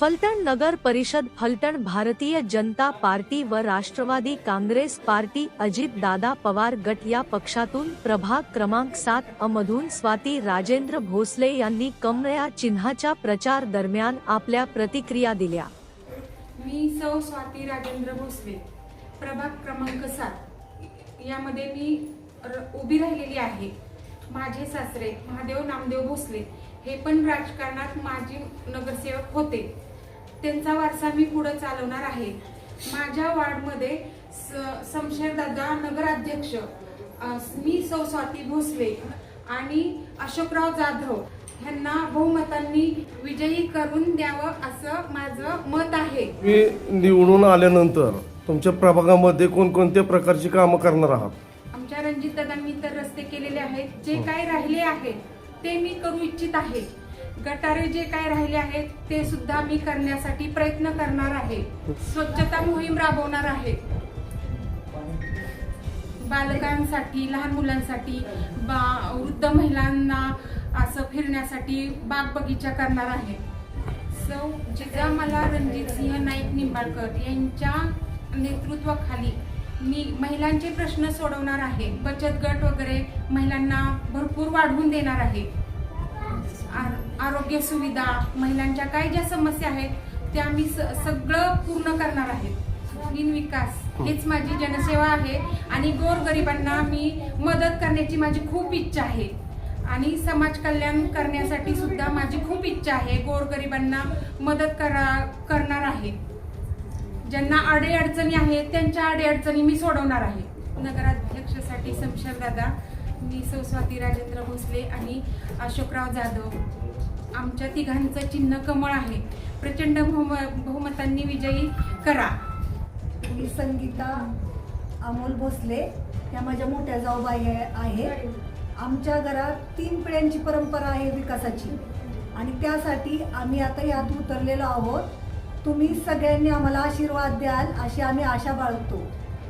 फलटण नगर परिषद फलटण भारतीय जनता पार्टी व राष्ट्रवादी काँग्रेस पार्टी अजित दादा पवार गट या पक्षातून प्रभाग क्रमांक सात अमधून स्वाती राजेंद्र भोसले यांनी कमळ्या चिन्हाच्या प्रचार दरम्यान आपल्या प्रतिक्रिया दिल्या. मी सौ स्वाती राजेंद्र भोसले प्रभाग क्रमांक सात. यामध्ये मी र- उभी राहिलेली आहे. माझे सासरे महादेव नामदेव भोसले हे पण राजकारणात माजी नगरसेवक होते. त्यांचा वारसा मी पुढे चालवणार आहे. माझ्या वार्डमध्ये स- शमशेरदादा नगराध्यक्ष मी सौ स्वाती भोसले आणि अशोकराव जाधव ह्यांना बहुमतांनी विजयी करून द्यावं असं माझं मत आहे. मी निवडून आल्यानंतर तुमच्या प्रभागामध्ये कोणकोणत्या प्रकारची कामं करणार आहात? आमच्या रणजित दादांनी तर रस्ते केलेले आहेत. जे काय राहिले आहेत ते मी करू इच्छित आहे. गटारे जे काय राहिले आहेत ते सुद्धा मी करण्यासाठी प्रयत्न करणार आहे. स्वच्छता मोहीम राबवणार आहे. बालकांसाठी लहान मुलांसाठी बा वृद्ध महिलांना असं फिरण्यासाठी बाग बगीचा करणार आहे. सौ जिजामाला रणजित सिंह नाईक निंबाळकर यांच्या नेतृत्वाखाली मी महिलांचे प्रश्न सोडवणार आहे. बचत गट वगैरे महिलांना भरपूर वाढवून देणार आहे. आरोग्य सुविधा महिलांच्या काय ज्या समस्या आहेत त्या मी स- सगळं पूर्ण करणार आहे. बिन विकास हेच माझी जनसेवा आहे आणि गोरगरिबांना मी मदत करण्याची माझी खूप इच्छा आहे. आणि समाज कल्याण करण्यासाठी सुद्धा माझी खूप इच्छा आहे गोरगरिबांना मदत करा करणार आहे. ज्यांना अडे अडचणी आहेत त्यांच्या अडे अडचणी मी सोडवणार आहे. नगराध्यक्षासाठी शमशेर दादा मी सौ स्वाती राजेंद्र भोसले आणि अशोकराव जाधव. आमच्या तिघांचं चिन्ह कमळ आहे. प्रचंड बहुम- बहुमतांनी विजयी करा. मी संगीता अमोल भोसले या माझ्या मोठ्या जाऊबाई आहे- आहे आमच्या घरात तीन पिढ्यांची परंपरा आहे विकासाची. आणि त्यासाठी आम्ही आता यात उतरलेलो आहोत. तुम्ही सगळ्यांनी आम्हाला आशीर्वाद द्याल अशी आम्ही आशा बाळगतो.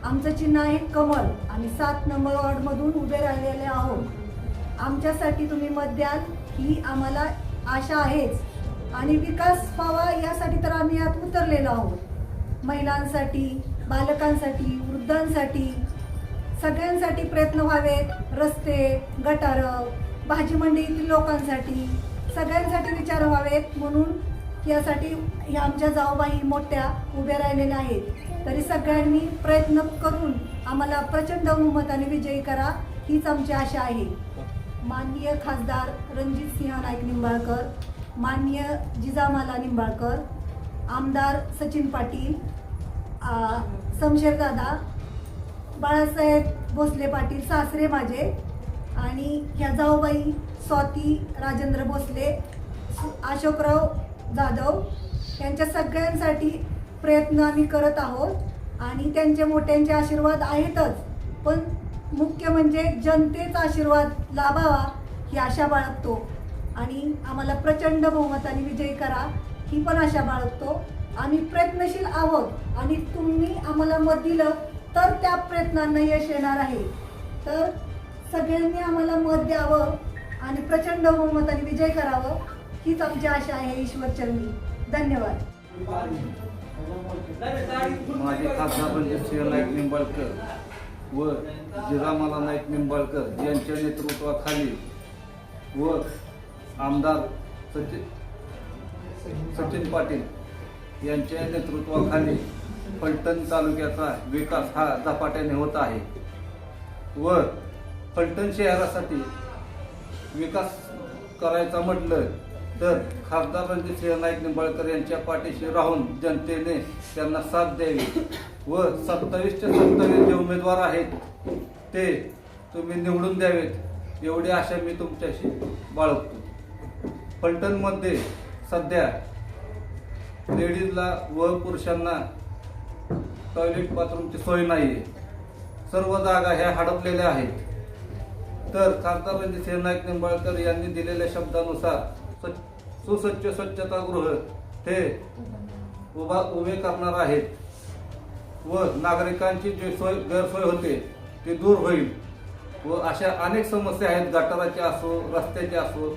आमचं चिन्ह आहे कमळ. आम्ही सात नंबर वॉर्डमधून उभे राहिलेले आहोत. आमच्यासाठी तुम्ही मत द्याल ही आम्हाला आशा आहेच. आणि विकास व्हावा यासाठी तर आम्ही यात उतरलेलो आहोत. महिलांसाठी बालकांसाठी वृद्धांसाठी सगळ्यांसाठी प्रयत्न व्हावेत. रस्ते गटार भाजी मंडईतील लोकांसाठी सगळ्यांसाठी विचार व्हावेत. म्हणून यासाठी ह्या आमच्या जाऊबाई मोठ्या उभ्या राहिलेल्या आहेत. तरी सगळ्यांनी प्रयत्न करून आम्हाला प्रचंड बहुमताने विजयी करा हीच आमची आशा आहे. माननीय खासदार रणजित सिंह नाईक निंबाळकर माननीय जिजामाला निंबाळकर आमदार सचिन पाटील आ, शमशेरदादा बाळासाहेब भोसले पाटील सासरे माझे आणि ह्या जाऊबाई स्वाती राजेंद्र भोसले सु- अशोकराव जाधव यांच्या सगळ्यांसाठी प्रयत्न आम्ही करत आहोत आणि त्यांचे मोठ्यांचे आशीर्वाद आहेतच. पण मुख्य म्हणजे जनतेचा आशीर्वाद लाभावा ही आशा बाळगतो. आणि आम्हाला प्रचंड बहुमताने विजयी करा ही पण आशा बाळगतो. आम्ही प्रयत्नशील आहोत आणि तुम्ही आम्हाला मत दिलं तर त्या प्रयत्नांना यश येणार आहे. तर सगळ्यांनी आम्हाला मत द्यावं आणि प्रचंड बहुमताने विजय करावं हीच आमची आशा आहे ईश्वरचरणी धन्यवाद. माझे खासदार म्हणजे रणजित सिंह निंबाळकर. व जिरामाला नाईक निंबाळकर यांच्या नेतृत्वाखाली व आमदार सचिन सचिन पाटील यांच्या नेतृत्वाखाली फलटण तालुक्याचा विकास हा झपाट्याने होत आहे. व फलटण शहरासाठी विकास करायचा म्हटलं तर खासदार रणजित सिंह नाईक निंबाळकर यांच्या पाठीशी राहून जनतेने त्यांना साथ द्यावी व सत्तावीसच्या सत्तावीस जे उमेदवार आहेत ते तुम्ही निवडून द्यावेत एवढी आशा मी तुमच्याशी बाळगतो. फलटणमध्ये सध्या लेडीजला व पुरुषांना टॉयलेट बाथरूमची सोय नाही आहे सर्व जागा ह्या हडपलेल्या आहेत. तर खासदार रणजित सिंह नाईक निंबाळकर यांनी दिलेल्या शब्दानुसार स्वच्छ- सुसज्ज स्वच्छतागृह हे उभा उभे करणार आहेत. व नागरिकांची जी सोय गैरसोय होते ती दूर होईल. व अशा अनेक समस्या आहेत गटाराच्या असो रस्त्याचे असो.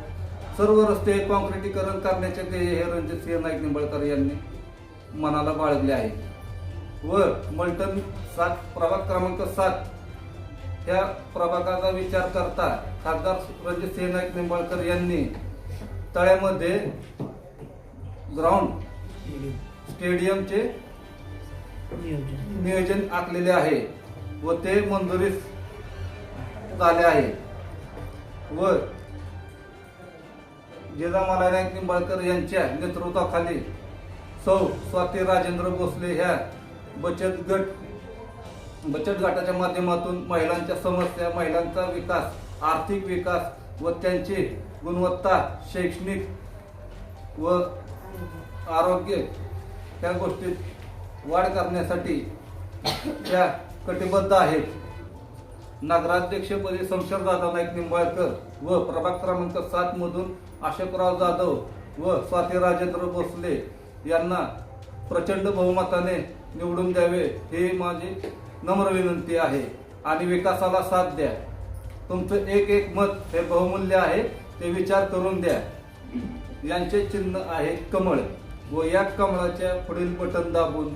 सर्व रस्ते कॉन्क्रिटीकरण करण्याचे ध्येय हे रणजित सिंह नाईक निंबाळकर यांनी मनाला बाळगले आहे. व मल्टन सात प्रभाग क्रमांक सात ह्या प्रभागाचा विचार करता खासदार रणजित सिंह नाईक निंबाळकर यांनी तळ्यामध्ये ग्राउंड स्टेडियमचे नियोजन. आखलेले आहे व ते मंजुरीस झाले आहे. व जिजामाला निंबाळकर यांच्या नेतृत्वाखाली सौ स्वाती राजेंद्र भोसले ह्या बचत गट बचत गटाच्या माध्यमातून महिलांच्या समस्या महिलांचा विकास आर्थिक विकास व त्यांची गुणवत्ता शैक्षणिक व आरोग्य या गोष्टीत वाढ करण्यासाठी त्या कटिबद्ध आहेत. नगराध्यक्षपदी शमशेरदादा नाईक निंबाळकर व प्रभाग क्रमांक सात मधून अशोकराव जाधव व स्वाती राजेंद्र भोसले यांना प्रचंड बहुमताने निवडून द्यावे हे माझी नम्र विनंती आहे. आणि विकासाला साथ द्या. तुमचं एक एक मत हे बहुमूल्य आहे. ते विचार करून द्या. यांचे चिन्ह आहे कमळ व या कमळाच्या पुढील बटन दाबून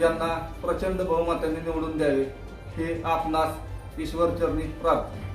यांना प्रचंड बहुमताने निवडून द्यावे हे आपणास ईश्वरचरणी प्राप्त.